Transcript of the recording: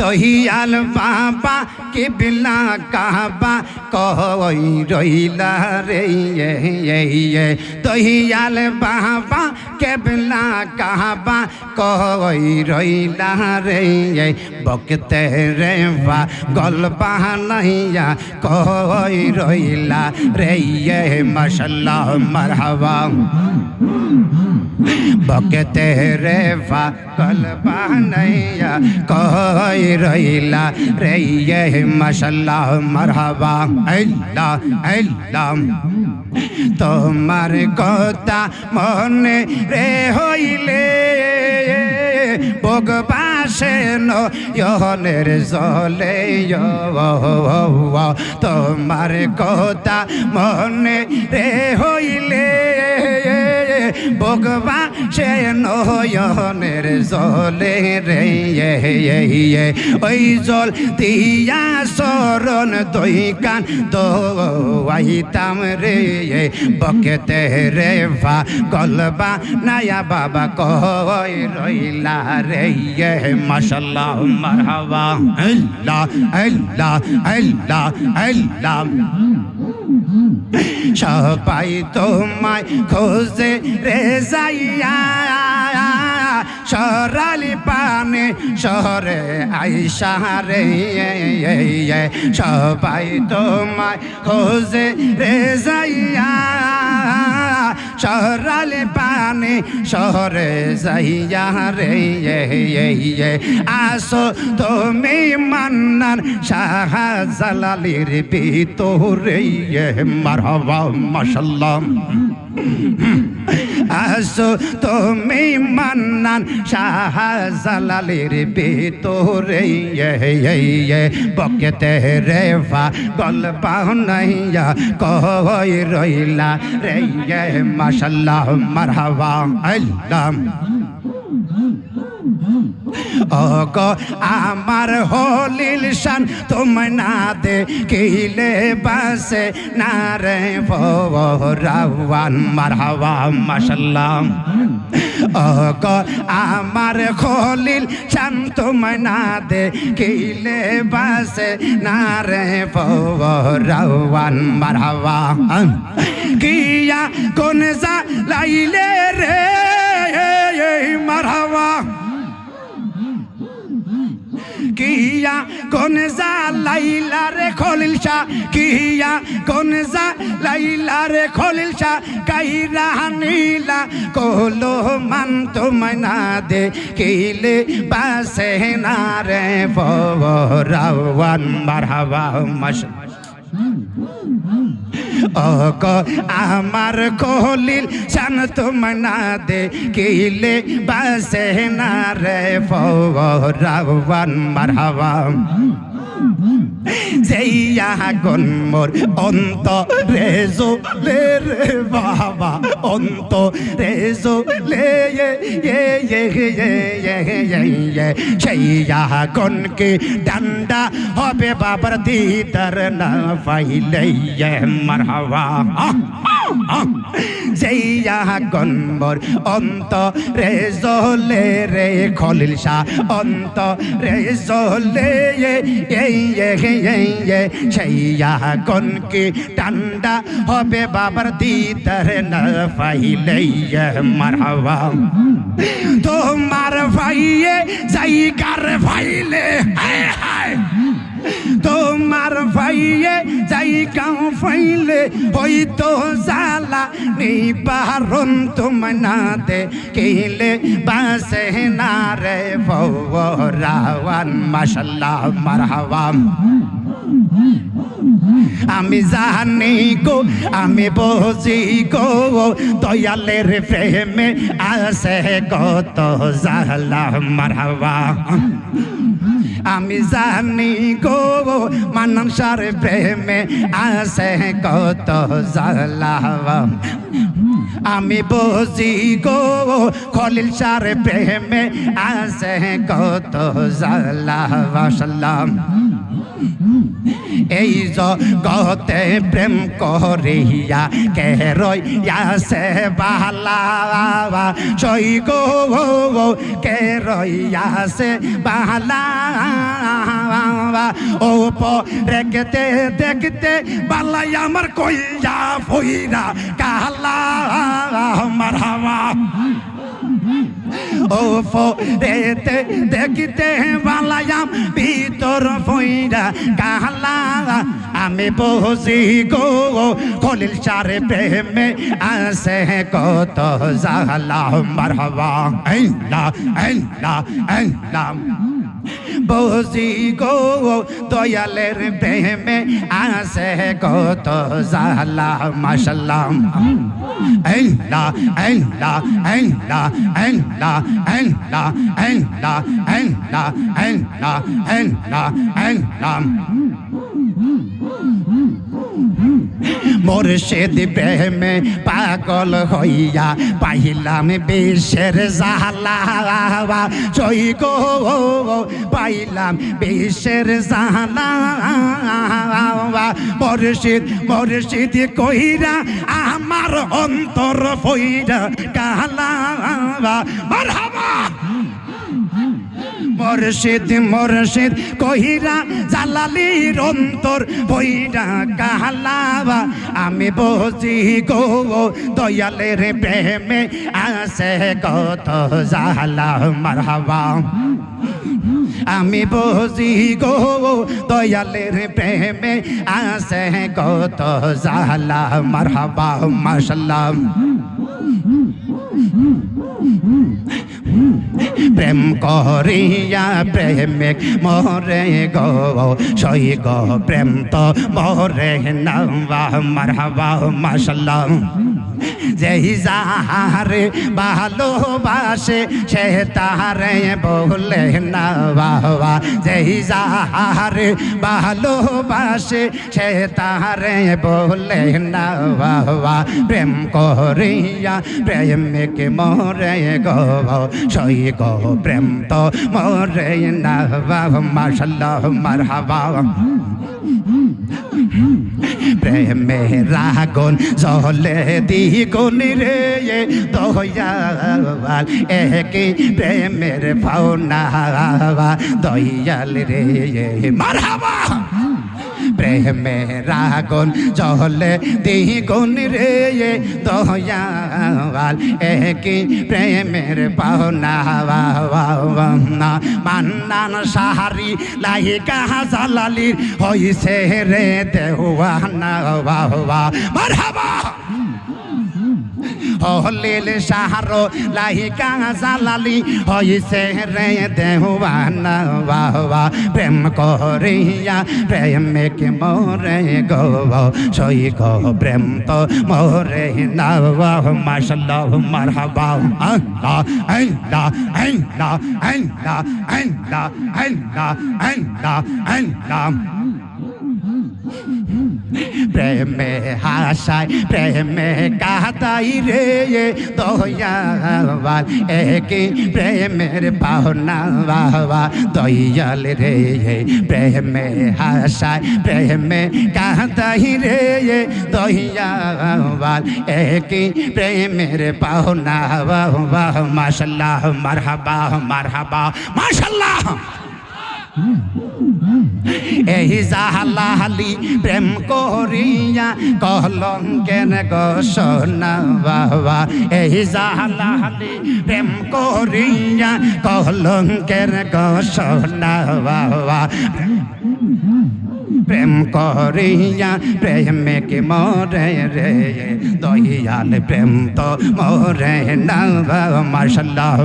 দহিয়াল বাবা কে বিলা কাবা কই রইলা রে দহিয়াল বাবা কে বিলা কাবা কই রইলা রে বকতে রে বা গল বানাইয়া কই রইলা রে মশাল্লা মারহাবা। বকতে রে ফা কলবা নैया কই রইলা রে মাশাল্লাহ, মারহাবা। আল্লাহ আল্লাহ। তোমার কথা মনে রে হইলে ভোগবাসে নয়নের জলে তোমার কথা মনে রে ভোগবা সে নয়নের জলে রে ওই জল দিয়া সরণ দই কান দোয়াইতাম রে বকেতে রে, ভা গলবা নায়া বাবা কই রইলা রে মাশাল্লাহ, মারহাবা। আল্লাহ আল্লাহ আল্লাহ আল্লাহ। সবাই তোমায় খোঁজে রে যাইয়া। সরালি পানে, শহরে আইসা রে। সবাই তোমায় খোঁজে রে যাইয়া। সরালি পানে শহরে যাইয়া রে আসো তুমি মান্নার শাহজালালির ভিতরে মারহাবা মাশাল্লাহ। আসো তুমি মান্নান শাহজালালির ভিতরে বকেতে রে ফা গল পাহনাইয়া কই রইলা রে মাশাল্লাহ, মারহাবা, আল্লাহ। অগ, আমার হলিল শান তুমি না দে কিলে বাসে। না রে রাওয়ান, মারহাবা মাশাল্লাহ অগ, আমার খলিল শান তুমি না দে কিলে বাসে। না রে রাওয়ান, মারহাবা। কিয়া কোন যা লাইলে রে মারহাবা? কিয়া কোন যা লাইলা রে খলিল শাহ কিয়া কোন লাইলা রে খলিল কাইরা নীলা কোলো মান তোমায় না দে কিলে বাসে না রে রাওয়ান, মারহাবা, মাশ। অক আমার কলিল শান তোমায় না দে কিলে বাসে না রে রাওয়ান মারহাবা। যেইয়া গন মোর অন্ত রেজো লে রে বাবা অন্ত রেজো লে এ এ এ এ সেইয়া গনকে ডান্ডা হবে বাবার দিদার না পাইলে মারহাবা? যেইয়া গনমর অন্ত রে জলে রে খলিল অন্ত রে জলে সেইয়া গনকে টান্ডা হবে বাবার দিদার না পাইলে মারহাবা। তোমার ভাইয়ে যাই কার ভাইলে হায় হায়। তোমার ভাইয়ে কাউ ফাইলে হয়তো জালা নেই নিবারণ তোমায় না দে। কেলে বাসে না রে রাওয়ান, মাশাল্লাহ মারহাবাম আমি জানি গো, আমি বুঝি গো, দয়ালের প্রেমে আসে কত জালা মারহাবা। আমি জানি গো মানন সার প্রেমে আসে কত জালাম আমি বসি গো, খলিল সার প্রেমে আসে কত সাল্লাম এই জগতে প্রেম করিয়া কে রইয়াছে বালা? সই গো কে রইয়াছে বালা? ও রেখেতে দেখতে বালাই আমার কইয়া ফইরা কালা। আমার ও রেতে দেখিতে বালায়াম, ভিতর ফইরা কালা আমি বসি গো, খলিল চারে প্রেমে আসে কত জালা। মারহাবা। আইলা আইলা আইলা। বসি গো, দয়ালের প্রেমে আসে কত জালা মাশাল্লাহ। আইলা আইলা আইলা আইলা আইলা আইলা আইলা আইলা আইলা আইলা মোরশেদ প্রেমে পাগল হইয়া, পাইলাম বিশ্বের জালা জয় গো, পাইলাম বিশ্বের জালা মরশিদ মরশিদ কইরা আমার অন্তর ফইরা কালা মারহাবা! মরশিদ মরশিদ কহিরা জালালির অন্তর বইরা কাহালাবা, আমি বসি গো দয়ালের প্রেমে আসে কত জালা মারহাবা। আমি বসি গো দয়ালের প্রেমে আসে কত জালা মারহাবা, মাশাল্লাহ। প্রেম করিয়া প্রেমে মরে গো সই গো প্রেম তো মরে নাম মারহাবা মাশাল্লাহ। যেই যাহারে ভালোবাসে, সে তাহারে বলে না বাবা। যেই যাহারে ভালোবাসে, সে তাহারে বলে না বাবা। প্রেম করিয়া প্রেমিক মরে গো, সই গো প্রেম তো মরে না বাবা। মাশাল্লাহ, মারহাবা। প্রেমের আগুন জলে দিগুন রে দয়াল একে প্রেমের ভাওনা দয়াল রে মারহাবা! প্রেমে জহলে দিহি দ্বিগুণ রে দয়াল একই প্রেমের পাওনা মান্নান সাহারি লাইকা জালালির হইছে রে দেওয়ানা বাবা মারহাবা! হলিল সাহারো লাহিকা জালালি হইছে রে দেওয়ানা বাবা প্রেম করিয়া প্রেমিক মরে গো সই গো প্রেম তো মরে না মাশাল্লাহ, মারহাবা, আল্লাহ আল্লাহ আল্লাহ আল্লাহ আল্লাহ আল্লাহ আল্লাহ আল্লাহ। প্রেমে হাসায় প্রেমে কাদাই রে দয়াল একই প্রেমের পাহনা বাবা দয়াল রে প্রেমে হাসায় প্রেমে কাদাই রে দয়াল একই প্রেমের পাহনা বাবা মাশাল্লাহ মারহাবা মারহাবা মাশাল্লাহ এই জাহালাহালি প্রেম করিয়া কলঙ্কের গোসনা বাবা। এই জাহালাহালি প্রেম করিয়া কলঙ্কের গোসনা বাবা। প্রেম করিয়া প্রেমিক মরে রে দহিয়াল প্রেম তো মরে না মার্শাল্লাহ